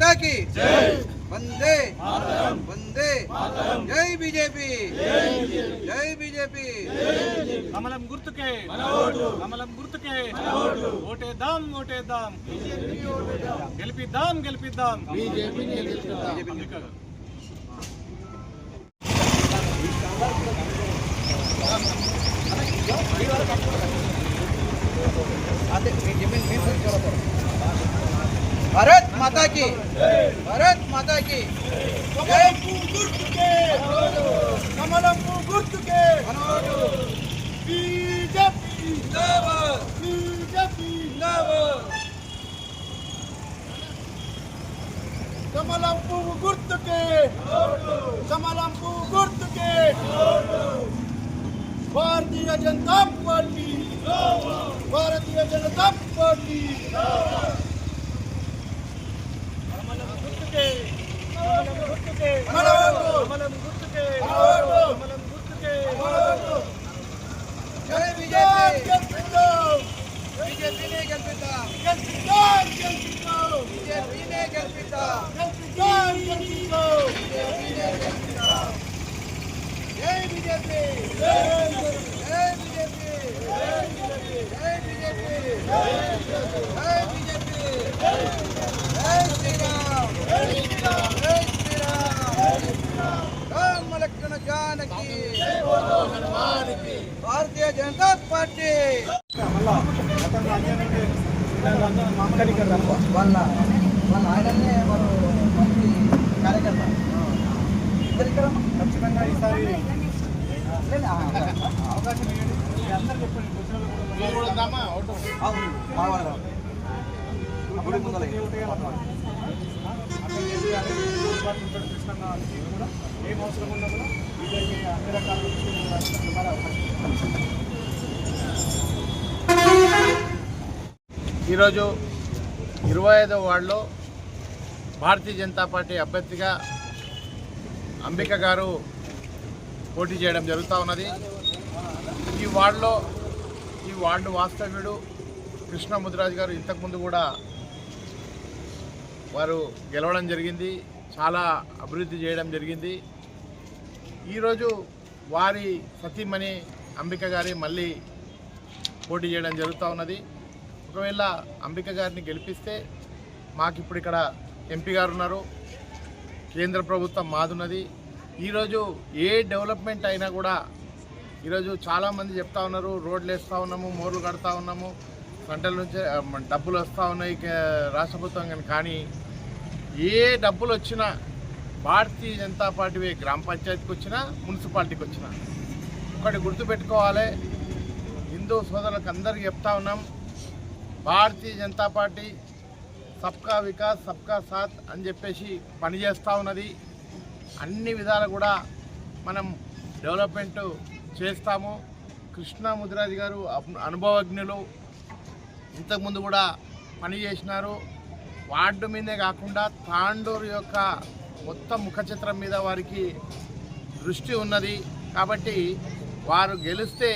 భారత్ మాతా की। వందే వందే జై బీజేపీ జై బీజేపీ కమలం గుర్తుకే కమలం గుర్తుకే ఓటేద్దాం ఓటేద్దాం గెలిపిద్దాం గెలిపిద్దాం అంబికా గారు. భారత్ మాతా की। భారత్ మాతా की। జై గుర్తుకే కమలం గుర్తుకే బీజేపీ జిందాబాద్ బీజేపీ జిందాబాద్ కమలం పువ్వు గుర్తుకే కమలం పువ్వు గుర్తుకే భారతీయ జనతా పార్టీ భారతీయ జనతా పార్టీ కమలం గుర్తుకే కమలం గుర్తుకే. కమలం గుర్తుకే. కమలం గుర్తుకే జై బీజేపీ గెలిపిద్దాం బీజేపీనే గెలిపిద్దాం గెలిపిద్దాం గెలిపిద్దాం బీజేపీనే గెలిపిద్దాం గెలిపిద్దాం గెలిపిద్దాం బీజేపీనే గెలిపిద్దాం జై బీజేపీ జై జై బీజేపీ జై బీజేపీ జై బీజేపీ జై శ్రీరామ్ జై శ్రీరామ్ రామ లక్ష్మణ జానకి భారతీయ జనతా పార్టీ వాళ్ళ వాళ్ళ ఆయననే వారు మంచి కార్యకర్త. ఖచ్చితంగా ఈసారి అవకాశం అందరు చెప్పండి అవును, కూడా ఏం అవసరం ఉన్నా కూడా అన్ని రకాల అవకాశం. ఈరోజు ఇరవై ఐదవ వార్డులో భారతీయ జనతా పార్టీ అభ్యర్థిగా అంబిక గారు పోటీ చేయడం జరుగుతూ ఉన్నది. ఈ వార్డులో ఈ వార్డు వాస్తవ్యుడు కృష్ణ ముదిరాజు గారు ఇంతకుముందు కూడా వారు గెలవడం జరిగింది. చాలా అభివృద్ధి చేయడం జరిగింది. ఈరోజు వారి సతీమణి అంబిక గారి మళ్ళీ పోటీ చేయడం జరుగుతూ ఉన్నది. ఒకవేళ అంబిక గారిని గెలిపిస్తే మాకు ఇప్పుడు ఇక్కడ ఎంపీ గారు ఉన్నారు కేంద్ర ప్రభుత్వం మాదున్నది. ఈరోజు ఏ డెవలప్మెంట్ అయినా కూడా ఈరోజు చాలామంది చెప్తా ఉన్నారు. రోడ్లు వేస్తూ ఉన్నాము మోర్లు కడతా ఉన్నాము. గంటల నుంచి డబ్బులు వస్తూ ఉన్నాయి రాష్ట్ర ప్రభుత్వం కానీ కానీ ఏ డబ్బులు వచ్చినా భారతీయ జనతా పార్టీ గ్రామ పంచాయతీకి వచ్చినా మున్సిపాలిటీకి వచ్చినా. ఒకటి గుర్తుపెట్టుకోవాలి. హిందూ సోదరులకు అందరికీ చెప్తా ఉన్నాం. భారతీయ జనతా పార్టీ సబ్కా వికాస్ సబ్కా సాత్ అని చెప్పేసి పనిచేస్తూ ఉన్నది. అన్ని విధాలు కూడా మనం డెవలప్మెంట్ చేస్తాము. కృష్ణ ముదిరాజు గారు అనుభవజ్ఞులు ఇంతకుముందు కూడా పనిచేసినారు. వార్డు మీదే కాకుండా తాండూరు యొక్క మొత్తం ముఖ చిత్రం మీద వారికి దృష్టి ఉన్నది. కాబట్టి వారు గెలిస్తే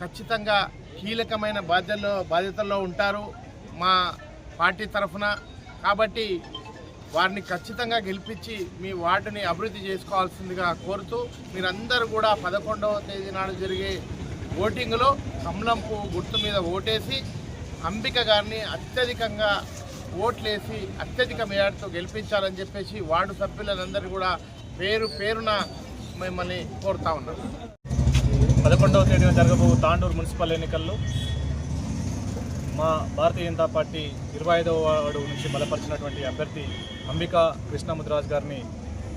ఖచ్చితంగా కీలకమైన బాధ్యతలో బాధ్యతల్లో ఉంటారు మా పార్టీ తరఫున. కాబట్టి వారిని ఖచ్చితంగా గెలిపించి మీ వార్డుని అభివృద్ధి చేసుకోవాల్సిందిగా కోరుతూ మీరందరూ కూడా పదకొండవ తేదీ నాడు జరిగే ఓటింగ్లో కమలం పువ్వు గుర్తు మీద ఓటేసి అంబిక గారిని అత్యధికంగా ఓట్లేసి అత్యధిక మేయర్తో గెలిపించాలని చెప్పేసి వార్డు సభ్యులందరూ కూడా పేరు పేరున మిమ్మల్ని కోరుతా ఉన్నారు పదకొండవ తేదీన జరగబో తాండూరు మున్సిపల్ ఎన్నికల్లో మా భారతీయ జనతా పార్టీ ఇరవై ఐదవ వాడు నుంచి బలపరిచినటువంటి అభ్యర్థి అంబికా కృష్ణముద్రాజ్ గారిని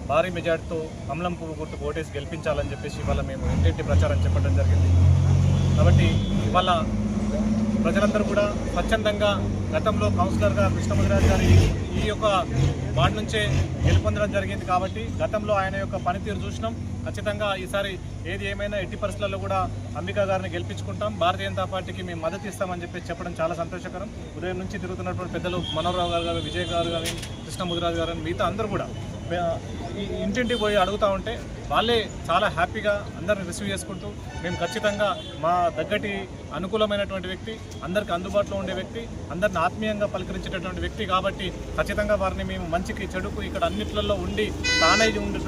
భారీ మెజార్టీతో కమలం పువ్వు గుర్తు ఓటేసి గెలిపించాలని చెప్పేసి ఇవాళ మేము ఇంటింటి ప్రచారం చెప్పడం జరిగింది. కాబట్టి ఇవాళ ప్రజలందరూ కూడా స్వచ్ఛందంగా గతంలో కౌన్సిలర్గా కృష్ణముద్రాజ్ గారి ఈ యొక్క వార్డు నుంచే గెలుపొందడం జరిగింది కాబట్టి గతంలో ఆయన యొక్క పనితీరు చూసినాం. ఖచ్చితంగా ఈసారి ఏది ఏమైనా ఎట్టి పరిస్థితుల్లో కూడా అంబికా గారిని గెలిపించుకుంటాం. భారతీయ జనతా పార్టీకి మేము మద్దతు ఇస్తామని చెప్పి చెప్పడం చాలా సంతోషకరం. ఉదయం నుంచి తిరుగుతున్నటువంటి పెద్దలు మనోహరరావు గారు గారు విజయ్ గారు కానీ కృష్ణ ముదిరాజు గారు కానీ మిగతా అందరూ కూడా ఇంటింటికి పోయి అడుగుతూ ఉంటే వాళ్ళే చాలా హ్యాపీగా అందరిని రిసీవ్ చేసుకుంటూ మేము ఖచ్చితంగా మా దగ్గటి అనుకూలమైనటువంటి వ్యక్తి అందరికి అందుబాటులో ఉండే వ్యక్తి అందరిని ఆత్మీయంగా పలకరించేటటువంటి వ్యక్తి కాబట్టి ఖచ్చితంగా వారిని మేము మంచికి చెడుకు ఇక్కడ అన్నిట్లలో ఉండి తానే ఉండే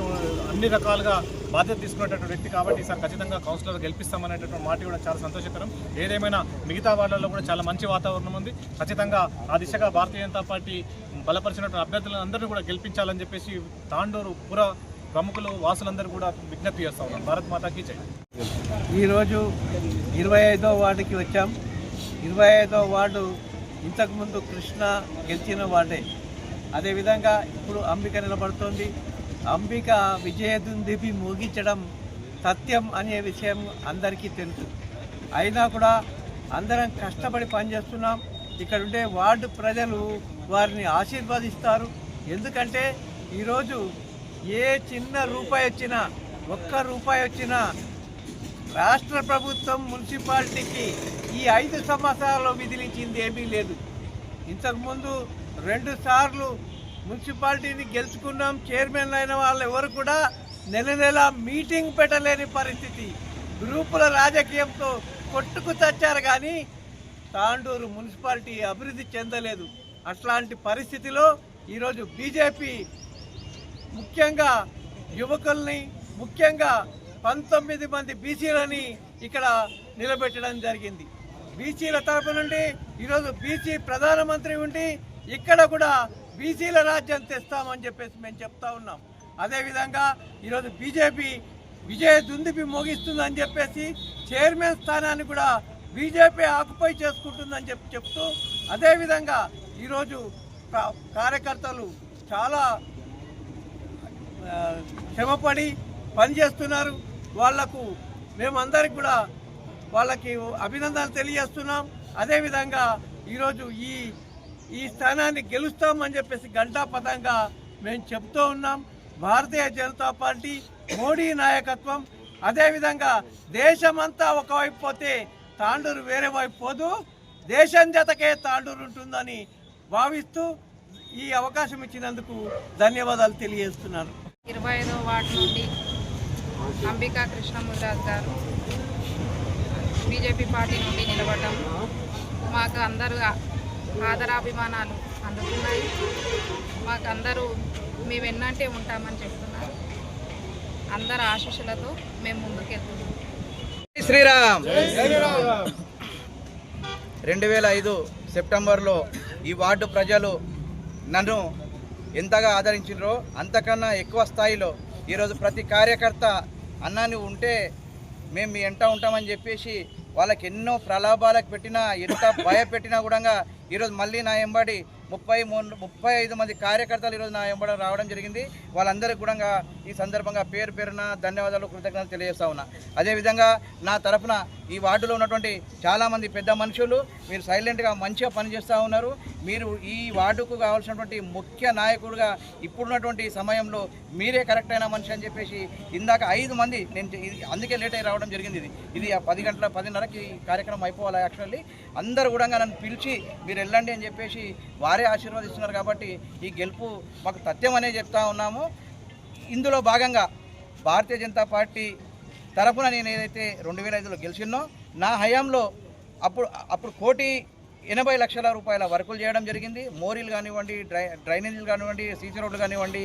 అన్ని రకాలుగా బాధ్యత తీసుకునేటటువంటి వ్యక్తి కాబట్టి ఈసారి ఖచ్చితంగా కౌన్సిలర్ గెలిపిస్తామనేటటువంటి మాట కూడా చాలా సంతోషకరం. ఏదేమైనా మిగతా వార్డులలో కూడా చాలా మంచి వాతావరణం ఉంది. ఖచ్చితంగా ఆ దిశగా భారతీయ జనతా పార్టీ బలపరిచినటువంటి అభ్యర్థులందరినీ కూడా గెలిపించాలని చెప్పేసి తాండూరు పుర ప్రముఖులు వాసులందరూ కూడా విజ్ఞప్తి చేస్తా ఉన్నాం భారత్ మాతాకి జై. ఈరోజు ఇరవై ఐదో వార్డుకి వచ్చాం. ఇరవై ఐదో వార్డు ఇంతకుముందు కృష్ణ గెలిచిన వార్డే. అదేవిధంగా ఇప్పుడు అంబిక నిలబడుతోంది. అంబిక విజయదుందిపి ముగించడం సత్యం అనే విషయం అందరికీ తెలుసు. అయినా కూడా అందరం కష్టపడి పనిచేస్తున్నాం. ఇక్కడ ఉండే వార్డు ప్రజలు వారిని ఆశీర్వదిస్తారు. ఎందుకంటే ఈరోజు ఏ చిన్న రూపాయి వచ్చినా ఒక్క రూపాయి వచ్చినా రాష్ట్ర ప్రభుత్వం మున్సిపాలిటీకి ఈ ఐదు సంవత్సరాల్లో విధిలించింది ఏమీ లేదు. ఇంతకుముందు రెండు సార్లు మున్సిపాలిటీని గెలుచుకున్నాం చైర్మన్ అయిన వాళ్ళు ఎవరు కూడా నెల నెల మీటింగ్ పెట్టలేని పరిస్థితి. గ్రూపుల రాజకీయంతో కొట్టుకు చచ్చారు కానీ తాండూరు మున్సిపాలిటీ అభివృద్ధి చెందలేదు. అట్లాంటి పరిస్థితిలో ఈరోజు బీజేపీ ముఖ్యంగా యువకుల్ని ముఖ్యంగా పంతొమ్మిది మంది బీసీలని ఇక్కడ నిలబెట్టడం జరిగింది. బీసీల తరపు నుండి ఈరోజు బీసీ ప్రధానమంత్రి ఉండి ఇక్కడ కూడా బీసీల రాజ్యం తెస్తామని చెప్పేసి మేము చెప్తా ఉన్నాం. అదేవిధంగా ఈరోజు బీజేపీ విజయ దుందిపి మోగిస్తుందని చెప్పేసి చైర్మన్ స్థానాన్ని కూడా బీజేపీ ఆకుపై చేసుకుంటుందని చెప్పి చెప్తూ అదేవిధంగా ఈరోజు కార్యకర్తలు చాలా ఆ, శ్రమపడి పనిచేస్తున్నారు. వాళ్ళకు మేమందరికి కూడా వాళ్ళకి అభినందనలు తెలియజేస్తున్నాం. అదేవిధంగా ఈరోజు ఈ ఈ స్థానాన్ని గెలుస్తామని చెప్పేసి గంటాపథంగా మేము చెప్తూ ఉన్నాం. భారతీయ జనతా పార్టీ మోడీ నాయకత్వం అదేవిధంగా దేశమంతా ఒకవైపు పోతే తాండూరు వేరే వైపు పోదు. దేశం జతకే తాండూరు ఉంటుందని భావిస్తూ ఈ అవకాశం ఇచ్చినందుకు ధన్యవాదాలు తెలియజేస్తున్నాను. ఇరవై ఐదో వార్డు నుండి అంబికా కృష్ణమురాజ్ గారు బీజేపీ పార్టీ నుండి నిలబడ్డాం మాకు అందరూ ఆదరాభిమానాలు అందుతున్నాయి. మాకు అందరూ మేము ఎన్నంటే ఉంటామని చెప్తున్నారు. అందరి ఆశీస్సులతో మేము ముందుకెళ్తున్నాం. శ్రీరామ్. రెండు వేల ఐదు సెప్టెంబర్లో ఈ వార్డు ప్రజలు నన్ను ఎంతగా ఆదరించారో అంతకన్నా ఎక్కువ స్థాయిలో ఈరోజు ప్రతి కార్యకర్త అన్నాన్ని ఉంటే మేము మీ ఎంట ఉంటామని చెప్పేసి వాళ్ళకి ఎన్నో ప్రలాభాలకు పెట్టినా ఎంత భయపెట్టినా కూడా ఈరోజు మళ్ళీ నా ఎంబడి ముప్పై మూడు ముప్పై ఐదు మంది కార్యకర్తలు ఈరోజు నా ఎంబడి రావడం జరిగింది. వాళ్ళందరికీ కూడా ఈ సందర్భంగా పేరు పేరున ధన్యవాదాలు కృతజ్ఞతలు తెలియజేస్తా ఉన్నా. అదేవిధంగా నా తరఫున ఈ వార్డులో ఉన్నటువంటి చాలామంది పెద్ద మనుషులు మీరు సైలెంట్గా మంచిగా పనిచేస్తూ ఉన్నారు. మీరు ఈ వార్డుకు కావాల్సినటువంటి ముఖ్య నాయకుడుగా ఇప్పుడున్నటువంటి సమయంలో మీరే కరెక్ట్ అయిన మనిషి అని చెప్పేసి ఇందాక ఐదు మంది నేను అందుకే లేట్ అయి రావడం జరిగింది ఇది. ఇది ఆ పది గంటల పదిన్నరకి కార్యక్రమం అయిపోవాలి యాక్చువల్లీ. అందరూ కూడా నన్ను పిలిచి మీరు వెళ్ళండి అని చెప్పేసి వారే ఆశీర్వదిస్తున్నారు కాబట్టి ఈ గెలుపు మాకు తథ్యం అనే చెప్తా ఉన్నాము. ఇందులో భాగంగా భారతీయ జనతా పార్టీ తరఫున నేను ఏదైతే రెండు వేల ఐదులో గెలిచినో నా హయాంలో అప్పుడు అప్పుడు కోటి ఎనభై లక్షల రూపాయల వర్కులు చేయడం జరిగింది. మోరీలు కానివ్వండి డ్రై డ్రైనేజీలు కానివ్వండి సీసీ రోడ్లు కానివ్వండి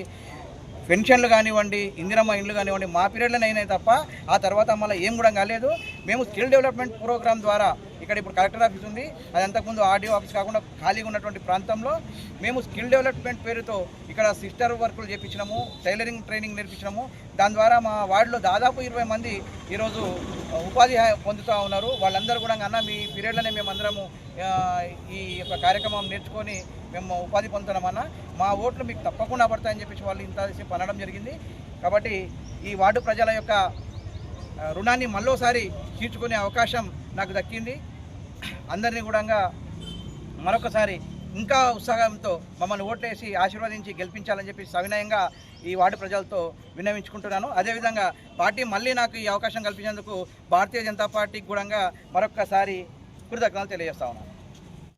పెన్షన్లు కానివ్వండి ఇందిరమ్మ ఇండ్లు కానివ్వండి మా పీరియడ్లోనే అయినాయి తప్ప ఆ తర్వాత మళ్ళీ ఏం కూడా కాలేదు. మేము స్కిల్ డెవలప్మెంట్ ప్రోగ్రామ్ ద్వారా ఇక్కడ ఇప్పుడు కలెక్టర్ ఆఫీస్ ఉంది. అది అంతకుముందు ఆర్డీఓ ఆఫీస్ కాకుండా ఖాళీగా ఉన్నటువంటి ప్రాంతంలో మేము స్కిల్ డెవలప్మెంట్ పేరుతో ఇక్కడ సిస్టర్ వర్కులు చేపించినాము టైలరింగ్ ట్రైనింగ్ నేర్పించినాము. దాని ద్వారా మా వార్డులో దాదాపు ఇరవై మంది ఈరోజు ఉపాధి హా- పొందుతూ ఉన్నారు. వాళ్ళందరూ కూడా అన్న మీ పీరియడ్లోనే మేము అందరము ఈ యొక్క కార్యక్రమం నేర్చుకొని మేము ఉపాధి పొందుతున్నామన్నా మా ఓట్లు మీకు తప్పకుండా పడతాయని చెప్పేసి వాళ్ళు ఇంతసేసి సేపు అనడం జరిగింది. కాబట్టి ఈ వార్డు ప్రజల యొక్క రుణాన్ని మళ్ళోసారి తీర్చుకునే అవకాశం నాకు దక్కింది. అందరినీ కూడా మరొకసారి ఇంకా ఉత్సాహంతో మమ్మల్ని ఓట్లేసి ఆశీర్వదించి గెలిపించాలని చెప్పి సవినయంగా ఈ వార్డు ప్రజలతో విన్నవించుకుంటున్నాను. అదేవిధంగా పార్టీ మళ్ళీ నాకు ఈ అవకాశం కల్పించేందుకు భారతీయ జనతా పార్టీకి కూడా మరొక్కసారి కృతజ్ఞతలు తెలియజేస్తా ఉన్నాను.